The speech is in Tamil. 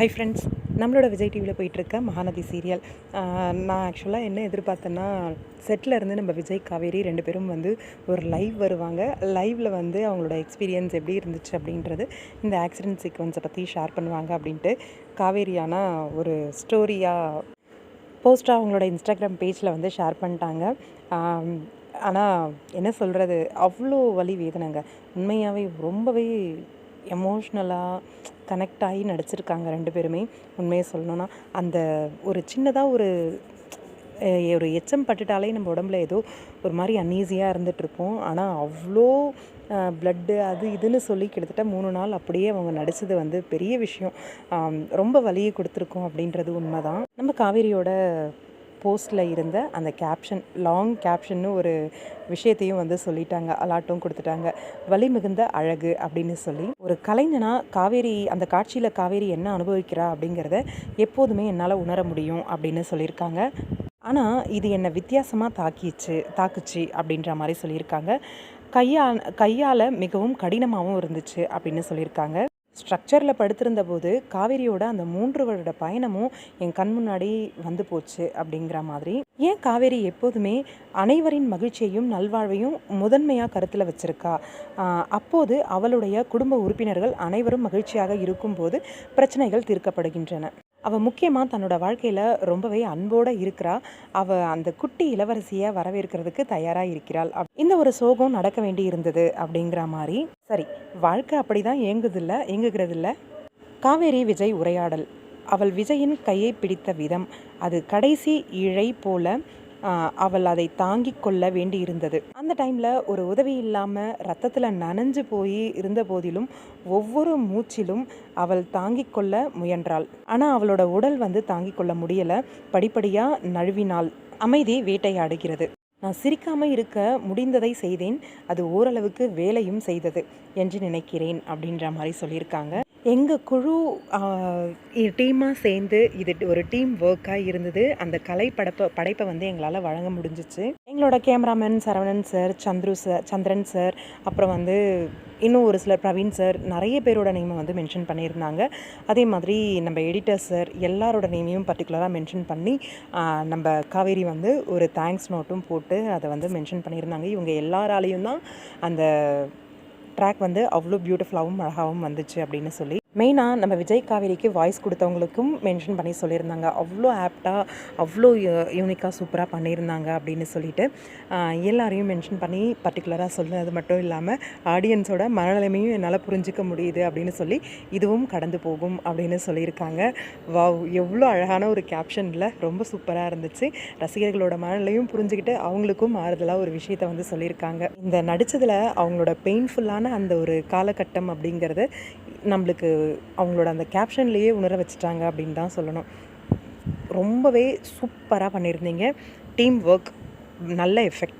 ஹை ஃப்ரெண்ட்ஸ் நம்மளோட விஜய் டிவியில் போயிட்டுருக்க மகாநதி சீரியல் நான் ஆக்சுவலாக என்ன எதிர்பார்த்தேன்னா செட்டில் இருந்து நம்ம விஜய் காவேரி ரெண்டு பேரும் வந்து ஒரு லைவ் வருவாங்க. லைவில் வந்து அவங்களோட எக்ஸ்பீரியன்ஸ் எப்படி இருந்துச்சு அப்படின்றது இந்த ஆக்சிடென்ட் சீக்வன்ஸை பற்றி ஷேர் பண்ணுவாங்க அப்படின்ட்டு காவேரியான ஒரு ஸ்டோரியாக போஸ்ட்டாக அவங்களோட இன்ஸ்டாகிராம் பேஜில் வந்து ஷேர் பண்ணிட்டாங்க. ஆனால் என்ன சொல்கிறது அவ்வளோ வலி வேதனைங்க. உண்மையாகவே ரொம்பவே எமோஷ்னலாக கனெக்ட் ஆகி நடிச்சிருக்காங்க ரெண்டு பேருமே. உண்மையை சொல்லணும்னா அந்த ஒரு சின்னதாக ஒரு ஒரு எச்சம் பட்டுட்டாலே நம்ம உடம்புல ஏதோ ஒரு மாதிரி அன்ஈஸியாக இருந்துகிட்ருப்போம் ஆனால் அவ்வளோ ப்ளட்டு அது இதுன்னு சொல்லி கிட்டத்தட்ட மூணு நாள் அப்படியே அவங்க நடிச்சது வந்து பெரிய விஷயம். ரொம்ப வலியை கொடுத்துருக்கோம் அப்படின்றது உண்மை தான் நம்ம காவேரியோட போஸ்ட்டில் இருந்த அந்த கேப்ஷன் லாங் கேப்ஷன்னு ஒரு விஷயத்தையும் வந்து சொல்லிட்டாங்க அலாட்டும் கொடுத்துட்டாங்க. வலி மிகுந்த அழகு அப்படின்னு சொல்லி. ஒரு கலைஞனா காவேரி அந்த காட்சியில் காவேரி என்ன அனுபவிக்கிறா அப்படிங்கிறத எப்போதுமே என்னால் உணர முடியும் அப்படின்னு சொல்லியிருக்காங்க. ஆனால் இது என்னை வித்தியாசமாக தாக்கிச்சு தாக்குச்சு அப்படின்ற மாதிரி சொல்லியிருக்காங்க. கையால் கையால் மிகவும் கடினமாகவும் இருந்துச்சு அப்படின்னு சொல்லியிருக்காங்க. ஸ்ட்ரக்சரில் படுத்திருந்த போது காவேரியோட அந்த மூன்று வருட பயணமும் என் கண் முன்னாடி வந்து போச்சு அப்படிங்கிற மாதிரி. ஏன் காவேரி எப்போதுமே அனைவரின் மகிழ்ச்சியையும் நல்வாழ்வையும் முதன்மையாக கருத்தில் வச்சுருக்கா? அப்போது அவளுடைய குடும்ப உறுப்பினர்கள் அனைவரும் மகிழ்ச்சியாக இருக்கும்போது பிரச்சனைகள் தீர்க்கப்படுகின்றன. அவள் முக்கியமாக தன்னோட வாழ்க்கையில் ரொம்பவே அன்போடு இருக்கிறா. அவள் அந்த குட்டி இளவரசியை வரவேற்கிறதுக்கு தயாராக இருக்கிறாள். அப்- இந்த ஒரு சோகம் நடக்க வேண்டி இருந்தது அப்படிங்கிற மாதிரி சரி வாழ்க்கை அப்படி தான் இயங்குதில்ல இயங்குகிறதில்ல. காவேரி விஜய் உரையாடல். அவள் விஜயின் கையை பிடித்த விதம். அது கடைசி இழை போல அவள் அதை தாங்கிக் கொள்ள வேண்டி இருந்தது அந்த டைமில் ஒரு உதவி இல்லாமல் ரத்தத்தில் நனைஞ்சு போய் இருந்த போதிலும் ஒவ்வொரு மூச்சிலும் அவள் தாங்கிக் கொள்ள முயன்றாள். ஆனால் அவளோட உடல் வந்து தாங்கிக் கொள்ள முடியலை. படிப்படியாக நழுவினாள். அமைதி வேட்டையாடுகிறது. நான் சிரிக்காமல் இருக்க முடிந்ததை செய்தேன். அது ஓரளவுக்கு வேலையும் செய்தது. என்று நினைக்கிறேன் அப்படின்ற மாதிரி சொல்லியிருக்காங்க. எங்கள் குழு டீமாக சேர்ந்து இது ஒரு டீம் ஒர்க்காக இருந்தது. அந்த கலை படைப்பை படைப்பை வந்து எங்களால் வழங்க முடிஞ்சிச்சு. எங்களோட cameraman Saravanan sir Chandru sir Chandran sir அப்புறம் வந்து இன்னும் ஒரு சிலர் பிரவீன் சார் நிறைய பேரோட நேமை வந்து மென்ஷன் பண்ணியிருந்தாங்க. அதே மாதிரி நம்ம எடிட்டர் சார் எல்லாரோட நேமையும் பர்டிகுலராக மென்ஷன் பண்ணி நம்ம காவேரி வந்து ஒரு தேங்க்ஸ் நோட்டும் போட்டு அதை வந்து மென்ஷன் பண்ணியிருந்தாங்க. இவங்க எல்லாராலையும் தான் அந்த ட்ராக் வந்து அவ்வளோ பியூட்டிஃபுல்லாகவும் அழகாகவும் வந்துச்சு அப்படின்னு சொல்லி மெயினாக நம்ம விஜய் காவேரிக்கு வாய்ஸ் கொடுத்தவங்களுக்கும் மென்ஷன் பண்ணி சொல்லியிருந்தாங்க. அவ்வளோ ஆப்டாக அவ்வளோ யூனிக்காக சூப்பராக பண்ணியிருந்தாங்க அப்படின்னு சொல்லிட்டு எல்லாரையும் மென்ஷன் பண்ணி பர்டிகுலராக சொன்னது மட்டும் இல்லாமல் ஆடியன்ஸோட மனநிலைமையும் என்னால் புரிஞ்சிக்க முடியுது அப்படின்னு சொல்லி இதுவும் கடந்து போகும் அப்படின்னு சொல்லியிருக்காங்க. வாவ் எவ்வளோ அழகான ஒரு கேப்ஷனில் ரொம்ப சூப்பராக இருந்துச்சு. ரசிகர்களோட மனநிலையும் புரிஞ்சுக்கிட்டு அவங்களுக்கும் ஆறுதலாக ஒரு விஷயத்தை வந்து சொல்லியிருக்காங்க. இந்த நடித்ததில் அவங்களோட பெயின்ஃபுல்லான அந்த ஒரு காலகட்டம் அப்படிங்கிறது நம்மளுக்கு அவங்களோட அந்த கேப்ஷன்லேயே உணர வச்சுட்டாங்க அப்படின்னு தான் சொல்லணும். ரொம்பவே சூப்பராக பண்ணியிருந்தீங்க. டீம் ஒர்க் நல்ல எஃபெக்ட்